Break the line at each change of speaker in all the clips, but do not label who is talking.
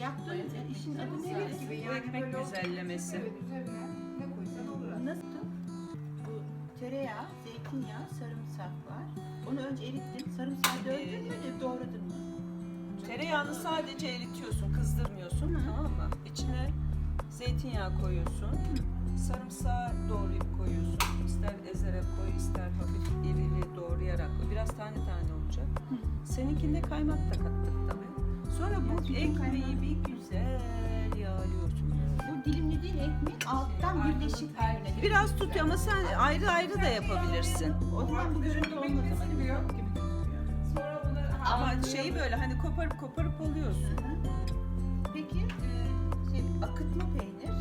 yaptığın işin adı ne?
Evet gibi yani
ekmek
böyle
güzellemesi.
Evet üzerine ne koysan olur aslında.
Nasıl? Bu tereyağı, zeytinyağı, sarımsak var. Onu önce erittin. Sarımsağı dövdün mü de doğradın mı?
Tereyağını sadece eritiyorsun, kızdırmıyorsun
Hı.
tamam mı? İçine zeytinyağı koyuyorsun. Sarımsağı doğrayıp koyuyorsun. İster ezerek koy, ister hafif irili doğrayarak. Biraz tane tane olacak.
Hı.
Seninkinde kaymak da kattık tabii. Sonra bu ekmeği bir güzel yağlıyorsun.
Bu dilimlediğin ekmek alttan birleşik haline.
Biraz tut ama sen ayrı ayrı da yapabilirsin.
O zaman bu görüntü olmaz ama.
Şeyi böyle hani koparıp koparıp alıyorsun.
Peki e, şey, akıtma peynir,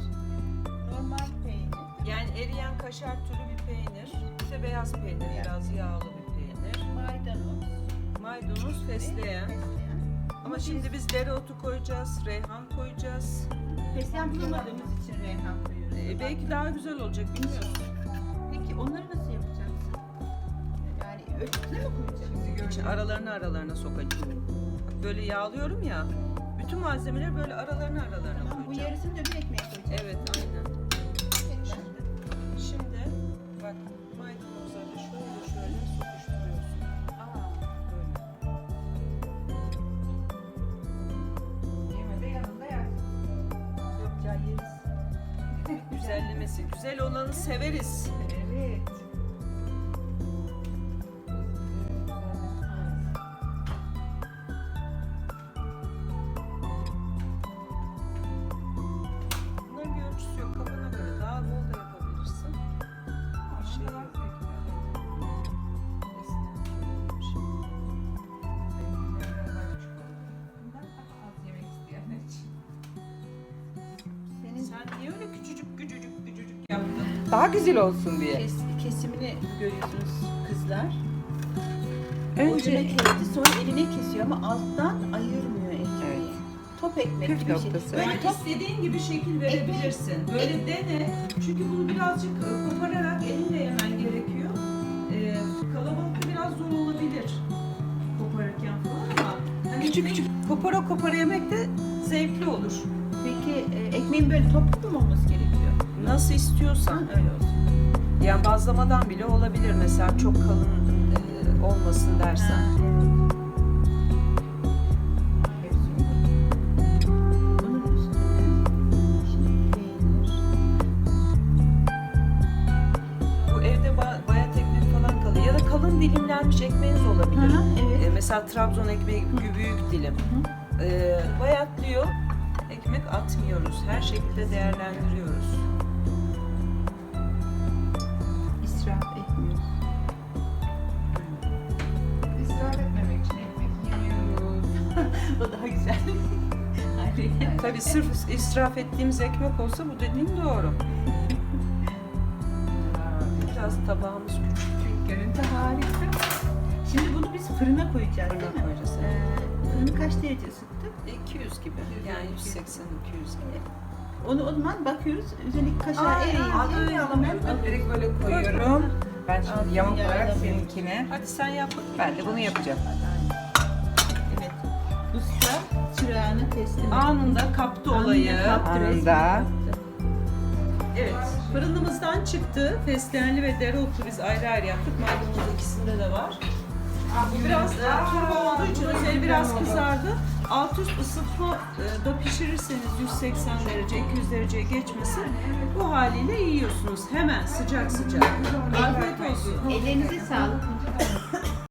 normal peynir,
Yani eriyen kaşar türü bir peynir. İşte beyaz peynir, biraz yağlı bir peynir.
maydanoz,
Maydanoz, fesleğen.
fesleğen.
Ama şimdi biz dereotu koyacağız, reyhan koyacağız.
Fesleğen bulamadığımız için reyhan koyuyoruz.
Ee, belki daha güzel olacak bilmiyorum.
Peki onları nasıl yapacaksın? Yani ölçüsüne mi koyacaksın?
Şimdi
İçi
gördüm.
aralarına aralarına sokacağım. Bak Böyle yağlıyorum ya. Bütün malzemeleri böyle aralarına aralarına
Tamam, bu
koyacağım.
yarısını da öbür ekmeğe koyacaksın.
Evet, aynen.
Tekrar.
Şimdi bak maydanozları şöyle Güzellemesi. Güzel olanı severiz.
Evet.
Bunların bir ölçüsü yok. Kafana göre daha bol da yapabilirsin. Bir şey yok. Sen niye öyle küçücük küçücük?
Daha güzel olsun diye.
kes, kesimini görüyorsunuz kızlar.
Önce
Boyuna kesti sonra eline kesiyor ama alttan ayırmıyor ekmeği.
Evet.
Top ekmek
Püf
gibi bir şey.
noktası.
Böyle
Yani
top
istediğin gibi şekil verebilirsin. Böyle dene. Çünkü bunu birazcık e, kopararak elinle yemen gerekiyor. Ee, kalabalıkta biraz zor olabilir. Koparırken falan ama hani
Küçük
küçük kopara kopara yemek de zevkli olur.
Peki e, ekmeğin böyle toplu mu olması gerekiyor?
Nasıl istiyorsan.
Öyle olsun.
Yani bazlamadan bile olabilir mesela çok kalın e, olmasın dersen. Kalın dilimlenmiş ekmeğiniz olabilir.
Hı hı, evet.
E, mesela Trabzon ekmeği gibi büyük dilim.
Hı
E, bayatlıyor. Ekmek atmıyoruz. Her şekilde değerlendiriyoruz.
İsraf etmiyoruz.
İsraf etmemek için ekmek yemiyoruz.
o daha güzel.
Tabii sırf israf ettiğimiz ekmek olsa bu dediğin doğru. Biraz tabağımız küçük.
Görüntü harika. Şimdi bunu biz fırına koyacağız değil
Fırına
mi?
koyacağız,
Ee, fırını kaç derece ısıttık?
200 gibi. Yani 180-200 gibi.
Onu o zaman bakıyoruz. Üzerindeki kaşar
Aa,
eriyince
aa,
hemen
direkt böyle koyuyorum. Ben şimdi yamuk olarak seninkine.
Hadi sen yap bakayım.
Ben de bunu yapacağım.
Evet. Usta çırağını teslim ediyor.
Anında kaptı olayı.
Anında kaptı,
Anında.
kaptı.
Evet, fırınımızdan çıktı. Fesleğenli ve dereotlu biz ayrı ayrı yaptık. Maydanoz ikisinde de var. Bu biraz turbo olduğu için üzeri biraz kızardı. Alt üst ısıtma e, da pişirirseniz 180 derece, 200 dereceye geçmesin. Bu haliyle yiyorsunuz hemen sıcak sıcak. Afiyet olsun.
Ellerinize sağlık.